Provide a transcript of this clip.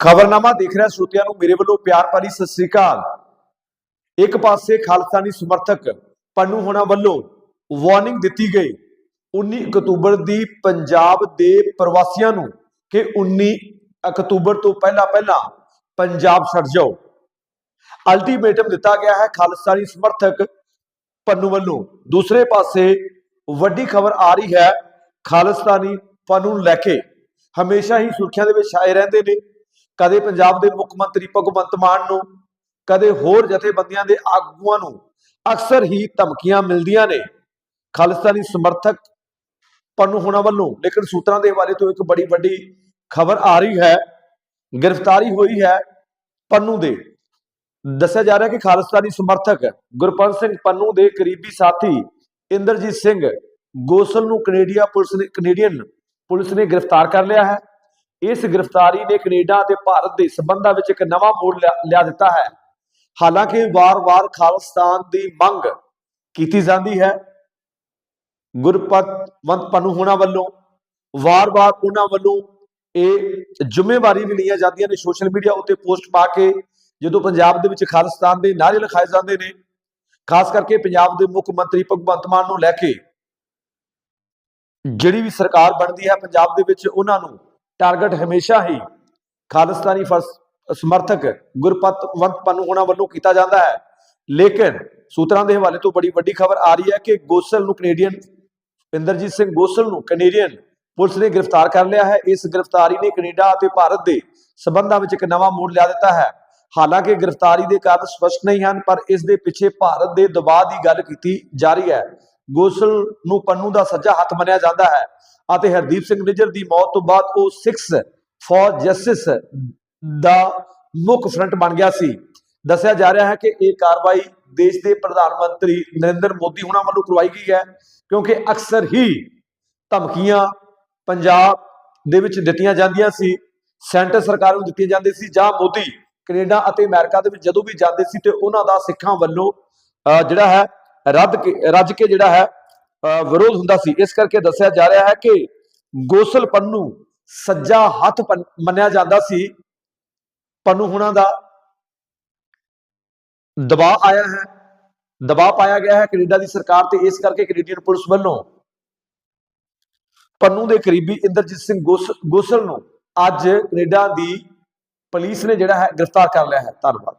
ਖਬਰਨਾਮਾ ਦੇਖ ਰਿਹਾ ਸਰੋਤਿਆਂ ਨੂੰ, ਮੇਰੇ ਵੱਲੋਂ ਪਿਆਰ ਭਰੀ ਸਤਿ ਸ੍ਰੀ ਅਕਾਲ। ਇੱਕ ਪਾਸੇ ਖਾਲਸਾਨੀ ਸਮਰਥਕ ਪੰਨੂ ਹੋਣਾ ਵੱਲੋਂ ਵਾਰਨਿੰਗ ਦਿੱਤੀ ਗਈ। 19 ਅਕਤੂਬਰ ਦੀ ਪੰਜਾਬ ਦੇ ਪ੍ਰਵਾਸੀਆਂ ਨੂੰ ਕਿ 19 ਅਕਤੂਬਰ ਤੋਂ ਪਹਿਲਾਂ ਪਹਿਲਾਂ ਪੰਜਾਬ ਛੱਡ ਜਾਓ। ਅਲਟੀਮੇਟਮ ਦਿੱਤਾ ਗਿਆ ਹੈ ਖਾਲਸਾਨੀ ਸਮਰਥਕ ਪੰਨੂ ਵੱਲੋਂ। ਦੂਸਰੇ ਪਾਸੇ ਵੱਡੀ ਖਬਰ ਆ ਰਹੀ ਹੈ ਖਾਲਿਸਤਾਨੀ ਪੰਨੂ ਨੂੰ ਲੈ ਕੇ। ਹਮੇਸ਼ਾ ਹੀ ਸੁਰਖੀਆਂ ਦੇ ਵਿੱਚ ਛਾਏ ਰਹਿੰਦੇ ਨੇ। ਕਦੇ ਪੰਜਾਬ ਦੇ ਮੁੱਖ ਮੰਤਰੀ ਭਗਵੰਤ ਮਾਨ ਨੂੰ, ਕਦੇ ਹੋਰ ਜਥੇਬੰਦੀਆਂ ਦੇ ਆਗੂਆਂ ਨੂੰ ਅਕਸਰ ਹੀ ਧਮਕੀਆਂ ਮਿਲਦੀਆਂ ਨੇ। ਖਾਲਿਸਤਾਨੀ ਸਮਰਥਕ ਪੰਨੂ ਹੋਣਾ ਵੱਲੋਂ, ਲੇਕਿਨ ਸੂਤਰਾਂ ਦੇ ਹਵਾਲੇ ਤੋਂ ਇੱਕ ਬੜੀ ਵੱਡੀ ਖਬਰ ਆ ਰਹੀ ਹੈ, ਗ੍ਰਿਫਤਾਰੀ ਹੋਈ ਹੈ ਪੰਨੂ ਦੇ। ਦੱਸਿਆ ਜਾ ਰਿਹਾ ਕਿ ਖਾਲਿਸਤਾਨੀ ਸਮਰਥਕ ਗੁਰਪੰਤ ਸਿੰਘ ਪੰਨੂ ਦੇ ਕਰੀਬੀ ਸਾਥੀ ਇੰਦਰਜੀਤ ਸਿੰਘ ਗੋਸਲ ਨੂੰ ਕੈਨੇਡੀਆ ਪੁਲਿਸ ਨੇ, ਕੈਨੇਡੀਅਨ ਪੁਲਿਸ ਨੇ ਗ੍ਰਿਫਤਾਰ ਕਰ ਲਿਆ ਹੈ। ਇਸ ਗ੍ਰਿਫਤਾਰੀ ਨੇ ਕੈਨੇਡਾ ਅਤੇ ਭਾਰਤ ਦੇ ਸਬੰਧਾਂ ਵਿੱਚ ਇੱਕ ਨਵਾਂ ਮੋੜ ਲਿਆ ਲਿਆ ਦਿੱਤਾ ਹੈ। ਹਾਲਾਂਕਿ ਵਾਰ-ਵਾਰ ਖਾਲਿਸਤਾਨ ਦੀ ਮੰਗ ਕੀਤੀ ਜਾਂਦੀ ਹੈ। ਗੁਰਪਤਵੰਤ ਪੰਨੂ ਹੋਣਾ ਵੱਲੋਂ, ਵਾਰ-ਵਾਰ ਉਹਨਾਂ ਵੱਲੋਂ ਇਹ ਜ਼ਿੰਮੇਵਾਰੀ ਵੀ ਲਈਆਂ ਜਾਂਦੀਆਂ ਨੇ ਸੋਸ਼ਲ ਮੀਡੀਆ ਉੱਤੇ ਪੋਸਟ ਪਾ ਕੇ, ਜਦੋਂ ਪੰਜਾਬ ਦੇ ਵਿੱਚ ਖਾਲਿਸਤਾਨ ਦੇ ਨਾਅਰੇ ਲਿਖਾਏ ਜਾਂਦੇ ਨੇ, ਖਾਸ ਕਰਕੇ ਪੰਜਾਬ ਦੇ ਮੁੱਖ ਮੰਤਰੀ ਭਗਵੰਤ ਮਾਨ ਨੂੰ ਲੈ ਕੇ, ਜਿਹੜੀ ਵੀ ਸਰਕਾਰ ਬਣਦੀ ਹੈ ਪੰਜਾਬ ਦੇ ਵਿੱਚ ਉਹਨਾਂ ਨੂੰ ਟਾਰਗੇਟ ਹਮੇਸ਼ਾ ਹੀ ਖਾਲਿਸਤਾਨੀ ਫਰਸ- ਸਮਰਥਕ ਗੁਰਪਤਵੰਤ ਪੰਨੂ ਹੋਣਾ ਵੱਲੋਂ ਕੀਤਾ ਜਾਂਦਾ ਹੈ। ਲੇਕਿਨ ਸੂਤਰਾਂ ਦੇ ਹਵਾਲੇ ਤੋਂ ਬੜੀ ਵੱਡੀ ਖਬਰ ਆ ਰਹੀ ਹੈ ਕਿ ਗੋਸਲ ਨੂੰ ਕੈਨੇਡੀਅਨ ਇੰਦਰਜੀਤ ਸਿੰਘ ਗੋਸਲ ਨੂੰ ਕੈਨੇਡੀਅਨ ਪੁਲਿਸ ਨੇ ਗ੍ਰਿਫਤਾਰ ਕਰ ਲਿਆ ਹੈ। ਇਸ ਗ੍ਰਿਫਤਾਰੀ ਨੇ ਕੈਨੇਡਾ ਅਤੇ ਭਾਰਤ ਦੇ ਸਬੰਧਾਂ ਵਿੱਚ ਇੱਕ ਨਵਾਂ ਮੋੜ ਲਿਆ ਦਿੱਤਾ ਹੈ। ਹਾਲਾਂਕਿ ਗ੍ਰਿਫਤਾਰੀ ਦੇ ਕਾਰਨ ਸਪਸ਼ਟ ਨਹੀਂ ਹਨ, ਪਰ ਇਸ ਦੇ ਪਿੱਛੇ ਭਾਰਤ ਦੇ ਦਬਾਅ ਦੀ ਗੱਲ ਕੀਤੀ ਜਾ ਰਹੀ ਹੈ। ਗੋਸਲ ਨੂੰ ਪੰਨੂ ਦਾ ਸੱਜਾ ਹੱਥ ਮੰਨਿਆ ਜਾਂਦਾ ਹੈ ਅਤੇ ਹਰਦੀਪ ਸਿੰਘ ਨਿੱਜਰ ਦੀ ਮੌਤ ਤੋਂ ਬਾਅਦ ਉਹ 6 ਫॉर ਜਸਟਿਸ ਦਾ ਮੁੱਖ ਫਰੰਟ ਬਣ ਗਿਆ ਸੀ। ਦੱਸਿਆ ਜਾ ਰਿਹਾ ਹੈ ਕਿ ਇਹ ਕਾਰਵਾਈ ਦੇਸ਼ ਦੇ ਪ੍ਰਧਾਨ ਮੰਤਰੀ ਨਰਿੰਦਰ ਮੋਦੀ ਹੁਣਾਂ ਵੱਲੋਂ ਕਰਵਾਈ ਗਈ ਹੈ ਕਿਉਂਕਿ ਅਕਸਰ ਹੀ ਧਮਕੀਆਂ ਪੰਜਾਬ ਦੇ ਵਿੱਚ ਦਿੱਤੀਆਂ ਜਾਂਦੀਆਂ ਸੀ ਸੈਂਟਰ ਸਰਕਾਰ ਨੂੰ ਦਿੱਤੀਆਂ ਜਾਂਦੀ ਸੀ ਜਾਂ ਮੋਦੀ ਕੈਨੇਡਾ ਅਤੇ ਅਮਰੀਕਾ ਦੇ ਵਿੱਚ ਜਦੋਂ ਵੀ ਜਾਂਦੇ ਸੀ ਤੇ ਉਹਨਾਂ ਦਾ ਸਿੱਖਾਂ ਵੱਲੋਂ ਅਹ, ਜਿਹੜਾ ਹੈ ਰੱਦ ਕੇ ਰੱਜ ਕੇ ਜਿਹੜਾ ਹੈ ਅਹ, ਵਿਰੋਧ ਹੁੰਦਾ ਸੀ। ਇਸ ਕਰਕੇ ਦੱਸਿਆ ਜਾ ਰਿਹਾ ਹੈ ਕਿ ਗੋਸਲ ਪੰਨੂ ਸੱਜਾ ਹੱਥ ਮੰਨਿਆ ਜਾਂਦਾ ਸੀ। ਪੰਨੂ ਹੁਣਾਂ ਦਾ ਦਬਾਅ ਆਇਆ ਹੈ। ਦਬਾਅ ਪਾਇਆ ਗਿਆ ਹੈ ਕੈਨੇਡਾ ਦੀ ਸਰਕਾਰ ਤੇ। ਇਸ ਕਰਕੇ ਕੈਨੇਡੀਅਨ ਪੁਲਿਸ ਵੱਲੋਂ ਪੰਨੂ ਦੇ ਕਰੀਬੀ ਇੰਦਰਜੀਤ ਸਿੰਘ ਗੋਸ- ਗੋਸਲ ਨੂੰ ਅੱਜ ਕੈਨੇਡਾ ਦੀ ਪੁਲਿਸ ਨੇ ਜਿਹੜਾ ਹੈ ਗ੍ਰਿਫਤਾਰ ਕਰ ਲਿਆ ਹੈ। ਧੰਨਵਾਦ।